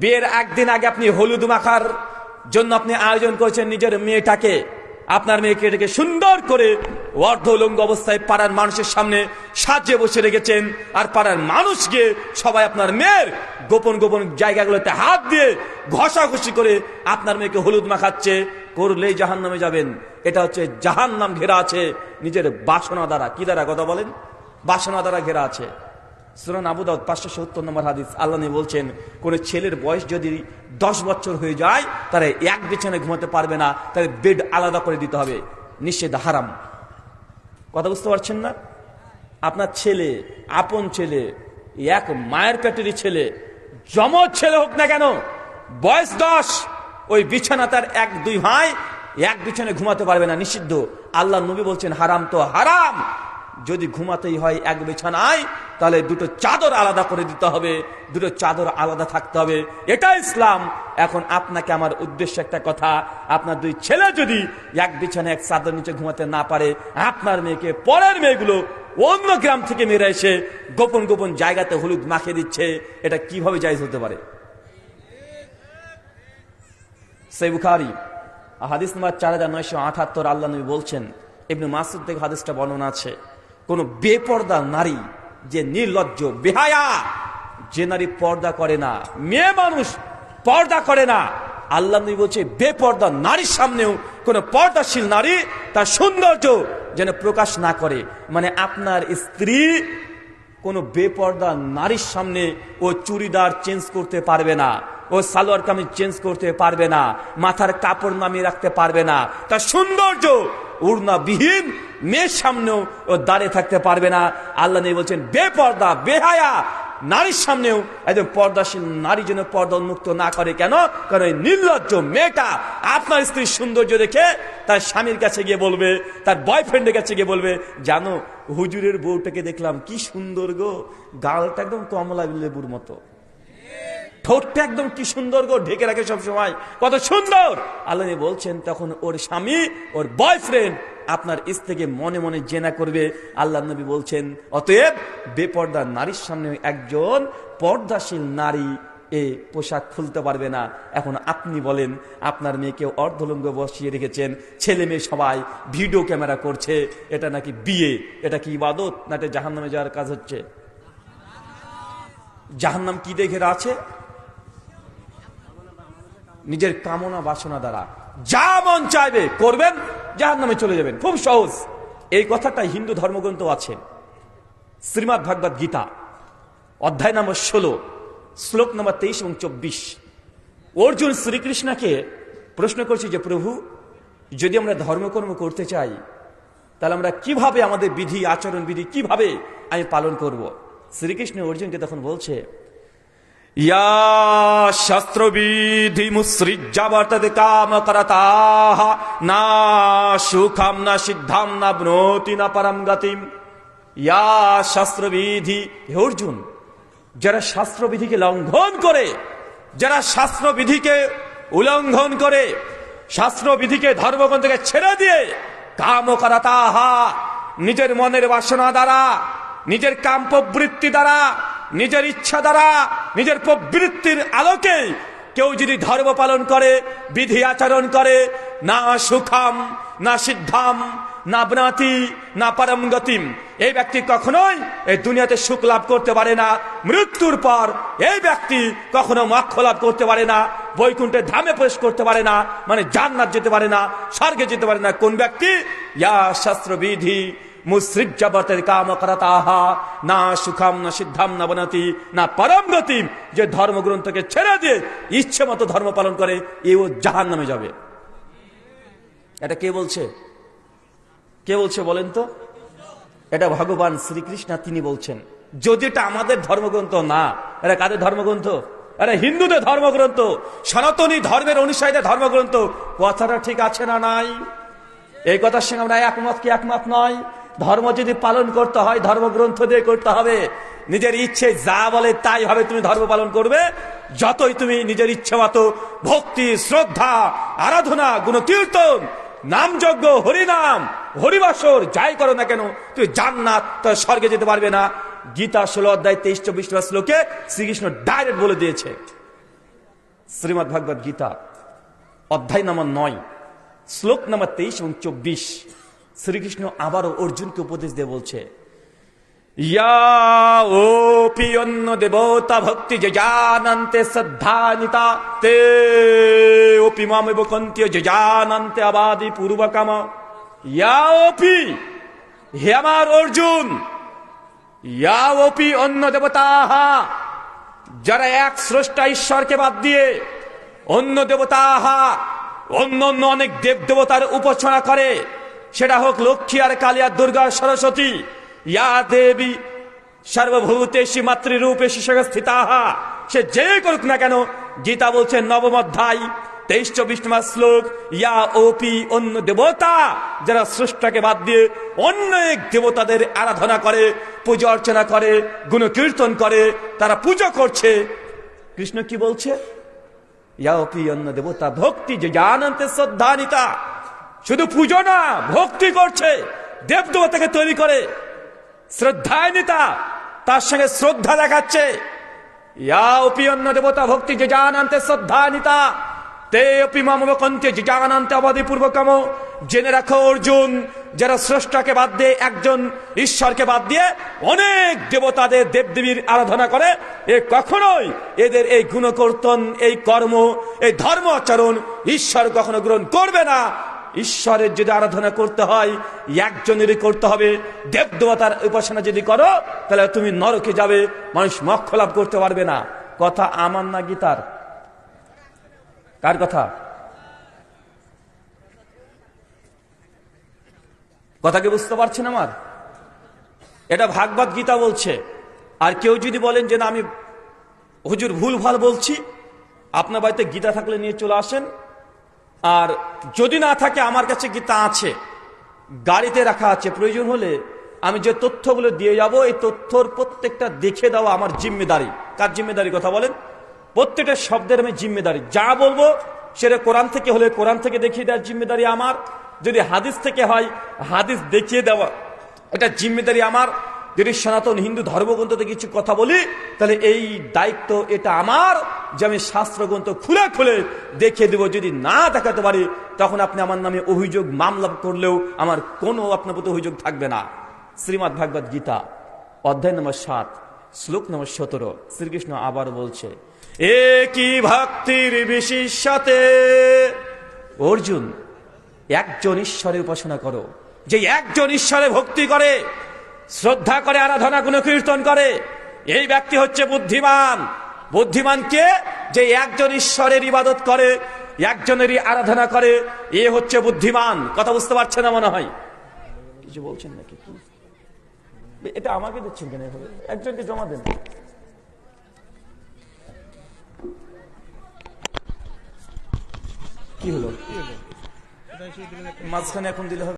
বিয়ের একদিন আগে আপনি হলুদ মাখার জন্য আপনি আয়োজন করেছেন নিজের মেয়েটাকে। আপনার মেয়েকে এটাকে সুন্দর করে অর্ধলঙ্গ অবস্থায় পাড়ার মানুষের সামনে সাজিয়ে বসে রেখেছেন। আর পাড়ার মানুষকে সবাই আপনার মেয়ের গোপন গোপন জায়গাগুলোতে হাত দিয়ে ঘষাঘষি করে আপনার মেয়েকে হলুদ মাখাচ্ছে। করলেই জাহান নামে যাবেন। এটা হচ্ছে জাহান নাম ঘেরা আছে নিজের বাসনা দ্বারা। কি দ্বারা কথা বলেন? বাসনা দ্বারা ঘেরা আছে। সুরান আবু দাউদ পাঁচশো সত্তর নম্বর হাদিস, আল্লাহ বলছেন, কোন ছেলের বয়স যদি দশ বছর হয়ে যায়, তাহলে এক বিছানায় ঘুমাতে পারবে না, তাহলে বেড আলাদা করে দিতে হবে। নিষেধ হারাম। কথা বুঝতে পারছেন না? আপনার ছেলে, আপন ছেলে, এক মায়ের পেটেরই ছেলে জমজ ছেলে হোক না কেন, বয়স দশ, ওই বিছানা তার এক, দুই ভাই এক বিছানায় ঘুমাতে পারবে না, নিষিদ্ধ। আল্লাহ নবী বলছেন, হারাম তো হারাম। যদি ঘুমাতেই হয় এক বিছানায়, তাহলে দুটো চাদর আলাদা করে দিতে হবে। দুটো চাদর আলাদা থাকতে হবে। এটা ইসলাম। এখন আপনাকে আমার উদ্দেশ্য একটা কথা। আপনার দুই ছেলে যদি এক বিছানায় এক চাদর নিচে ঘুমাতে না পারে, আপনার মেয়েকে পরের মেয়েগুলো অন্য গ্রাম থেকে মেরে এসে গোপন গোপন জায়গাতে হলুদ মাখিয়ে দিচ্ছে। এটা কীভাবে জায়জ হতে পারে? সেই বুখারি, হাদিস নম্বর চার হাজার নয়শো আঠাত্তর আল্লাহ নবী বলছেন এমনি মাসুদ থেকে হাদিসটা বর্ণনা আছে। কোন বেপর্দা নারী যে নির্লজ্জ, বেহায়া, যে নারী পর্দা করে না, মেয়ে মানুষ পর্দা করে না, আল্লাহ নবী বলছে, বেপর্দা নারীর সামনেও কোন পর্দাশীল নারী তার সৌন্দর্য যেন প্রকাশ না করে। মানে আপনার স্ত্রী কোনো বেপর্দা নারীর সামনে ও চুড়িদার চেঞ্জ করতে পারবে না, ও সালোয়ার কামিজ চেঞ্জ করতে পারবে না, মাথার কাপড় নামিয়ে রাখতে পারবে না, তার সৌন্দর্য উড়না মেয়ের সামনেও ও দাঁড়িয়ে থাকতে পারবে না। আল্লাহ নেই বলছেন, বেপর্দা, বেহায়া, নারীর সামনেও একজন পর্দাশীল নারী যেন পর্দা উন্মুক্ত না করে। কেন? কারণ নির্লজ্জ মেয়েটা আপনার স্ত্রীর সৌন্দর্য দেখে তার স্বামীর কাছে গিয়ে বলবে, তার বয়ফ্রেন্ডের কাছে গিয়ে বলবে, জানো, হুজুরের বউটাকে দেখলাম, কি সুন্দর গো, গালটা একদম কমলা লেবুর মতো। ঠোঁটটা একদম কি সুন্দর গো, ঢেকে রাখে সব সময় কত সুন্দর! আল্লাহ বলছেন, তখন ওর স্বামী, ওর বয়ফ্রেন্ড আপনার স্ত্রীকে মনে মনে জেনা করবে। আল্লাহ নবী বলছেন, অতএব বেপর্দা নারীর সামনে একজন পর্দাশীল নারী এ পোশাক খুলতে পারবে না। এখন আপনি বলেন, আপনার মেয়েকে অর্ধলঙ্গ বসিয়ে রেখেছেন, ছেলে মেয়ে সবাই ভিডিও ক্যামেরা করছে, এটা নাকি বিয়ে, এটা কি ইবাদত, না এটা জাহান নামে যাওয়ার কাজ হচ্ছে? জাহান্নাম কি দেখে আছে নিজের কামনা বাসনা দ্বারা। যা মন চাইবে করবেন যাহার নামে চলে যাবেন। খুব সহজ। এই কথাটা হিন্দু ধর্মগ্রন্থ আছে। শ্রীমৎ ভাগবত গীতা, অধ্যায় নম্বর ষোলো, শ্লোক নম্বর তেইশ এবং চব্বিশ। অর্জুন শ্রীকৃষ্ণকে প্রশ্ন করছি যে, প্রভু, যদি আমরা ধর্মকর্ম করতে চাই, তাহলে আমরা কীভাবে আমাদের বিধি আচরণ বিধি কীভাবে আমি পালন করব। শ্রীকৃষ্ণ অর্জুনকে তখন বলছে ইয়া শাস্ত্রবিধি মুসৃজ্জা বর্ততে কাম করতাহ। না সুখম, না সিদ্ধাম, না ব্নতি না পরম গতিম। ইয়া শাস্ত্রবিধি অর্জুন, যারা শাস্ত্রবিধিকে লঙ্ঘন করে, যারা শাস্ত্রবিধিকে উল্লঙ্ঘন করে, শাস্ত্রবিধিকে ধর্মগ্রন্থ থেকে ছেড়ে দিয়ে কাম করতাহা, নিজের মনের বাসনা দ্বারা, নিজের কাম প্রবৃত্তি দ্বারা, নিজের ইচ্ছা দ্বারা নিজের প্রবৃত্তির আলোকে কেউ যদি ধর্ম পালন করে, বিধি আচরণ করে, না সুখাম, না সিদ্ধাম, না বনাতি, না পরম গতিম, এই ব্যক্তি কখনোই এই দুনিয়াতে সুখ লাভ করতে পারে না। মৃত্যুর পর এই ব্যক্তি কখনো মক্ষ লাভ করতে পারে না বৈকুণ্ঠে ধামে প্রবেশ করতে পারে না মানে জান্নাত যেতে পারে না, স্বর্গে যেতে পারে না। কোন ব্যক্তি? ইয়া শাস্ত্রবিধি। মুসৃজ্জাবতের কাম করতাহা। না সুখাম, না সিদ্ধাম, না না পরম যে ধর্মগ্রন্থকে ছেড়ে দিয়ে ইচ্ছে মতো ধর্ম পালন করে, এও জাহান নামে যাবে। এটা কে বলছে? কে বলছে বলেন তো? এটা ভগবান শ্রীকৃষ্ণ তিনি বলছেন। যদি এটা আমাদের ধর্মগ্রন্থ না, এটা কাদের ধর্মগ্রন্থ? আরে হিন্দুদের ধর্মগ্রন্থ, সনাতনী ধর্মের অনুসারীদের ধর্মগ্রন্থ। কথাটা ঠিক আছে না নাই? এই কথার সঙ্গে আমরা একমত কি একমত নয়? ধর্ম যদি পালন করতে হয়, ধর্মগ্রন্থ দিয়ে করতে হবে। নিজের ইচ্ছে যা বলে তাই হবে, তুমি ধর্ম পালন করবে। যতই তুমি নিজের ইচ্ছে মতো ভক্তি, শ্রদ্ধা, আরাধনা, গুণকীর্তন, নামযজ্ঞ, হরিনাম, হরিবাসর, যাই করো না কেন তুই জান্নাত স্বর্গে যেতে পারবে না। গীতা ষোলো অধ্যায় তেইশ, চব্বিশ শ্লোকে শ্রীকৃষ্ণ ডাইরেক্ট বলে দিয়েছে। শ্রীমদ ভগবদ গীতা, অধ্যায় নম্বর নয়, শ্লোক নম্বর তেইশ এবং চব্বিশ। শ্রীকৃষ্ণ আবারও অর্জুনকে উপদেশ দিয়ে বলছে দেবতা ভক্তি যে জানন্তে শ্রদ্ধানিতা, তে ওপি মামেব কন্তীয় যে জানন্তে আবাদি পূর্বকাম। ইয়া ওপি হে আমার অর্জুন, ইয়া ওপি অন্য দেবতা যারা এক স্রষ্টা ঈশ্বরকে বাদ দিয়ে অন্য দেবতা অন্য অন্য অনেক দেব দেবতার উপাসনা করে সেটা হোক লক্ষ্মী আর কালিয়া দুর্গা সরস্বতী। ইয়া দেবী, সর্বভূতেশী মাতৃরূপে শিশক স্থিতাহা সে যে করুক না কেন, গীতা বলছে নবম অধ্যায়, তেইশ চব্বিশ নম্বর শ্লোক, ইয়া ওপি অন্য দেবতা, যারা স্রষ্টাকে বাদ দিয়ে অন্য এক দেবতাদের আরাধনা করে, পূজা অর্চনা করে, গুণকীর্তন করে, তারা পুজো করছে। কৃষ্ণ কি বলছে? ইয়া ওপি অন্য দেবতা, ভক্তি যে জানন্তে শ্রদ্ধানিতা। শুধু পুজো না, ভক্তি করছে। দেবদেবতাকে তৈরি করে। শ্রদ্ধায় নেতা, তার সঙ্গে শ্রদ্ধা দেখাচ্ছে। ইয়া দেবতা ভক্তি যে জানান্তে শ্রদ্ধান্বিতা তে যে পূর্বকম জেনে রাখো অর্জুন, যারা বাদ দিয়ে একজন ঈশ্বরকে বাদ দিয়ে অনেক দেবতাদের দেবদেবীর আরাধনা করে, এ কখনোই এদের এই গুণকর্তন, এই কর্ম, এই ধর্ম আচরণ ঈশ্বর কখনো গ্রহণ করবে না। ঈশ্বরের যদি আরাধনা করতে হয়, একজনেরই করতে হবে। দেব দেবতার উপাসনা যদি করো, তাহলে তুমি নরকে যাবে, মানুষ মক্ষ লাভ করতে পারবে না। কথা আমার না গীতার? কার কথা? কথা কি বুঝতে পারছেন আমার? এটা ভাগবত গীতা বলছে। আর কেউ যদি বলেন যে না, আমি হুজুর ভুল ভালো বলছি, আপনার বাড়িতে গীতা থাকলে নিয়ে চলে আসেন। আর যদি না থাকে আমার কাছে গীতা আছে, গাড়িতে রাখা আছে, প্রয়োজন হলে আমি যে তথ্যগুলো দিয়ে যাব, এই তথ্যর প্রত্যেকটা দেখে দেওয়া আমার জিম্মেদারি। কার জিম্মেদারি কথা বলেন? প্রত্যেকটা শব্দের আমি জিম্মেদারি। যা বলব সেটা কোরআন থেকে হলে কোরআন থেকে দেখিয়ে দেওয়ার জিম্মেদারি আমার। যদি হাদিস থেকে হয়, হাদিস দেখিয়ে দেওয়া, এটা জিম্মেদারি আমার। যদি সনাতন হিন্দু ধর্মগ্রন্থতে কিছু কথা বলি, তাহলে এই দায়িত্ব এটা আমার যে আমি শাস্ত্রগ্রন্থ খুলে খুলে দেখিয়ে দেব। যদি না দেখাতে পারি, তখন আপনি আমার নামে অভিযোগ, মামলা করলেও আমার কোনো আপনার প্রতি অভিযোগ থাকবে না। শ্রীমৎ ভাগবত গীতা, অধ্যায় নম্বর সাত, শ্লোক নম্বর সতেরো, শ্রীকৃষ্ণ আবার বলছে, এ কি ভক্তির বিশেষতে অর্জুন, একজন ঈশ্বরের উপাসনা করো। যে একজন ঈশ্বরে ভক্তি করে শ্রদ্ধা করে, আরাধনা গুণ কীর্তন করে। এই ব্যক্তি হচ্ছে বুদ্ধিমান। বুদ্ধিমান কে? যে একজন ঈশ্বরের ইবাদত করে, একজনেরই আরাধনা করে। এ হচ্ছে বুদ্ধিমান। কথা বুঝতে পারছে না মনে হয়? কিছু বলছেন নাকি? এটা আমাকে দিচ্ছেন কেন একজনকে জমা দেন। কি হলো? মাঝখানে এখন দিলে হবে।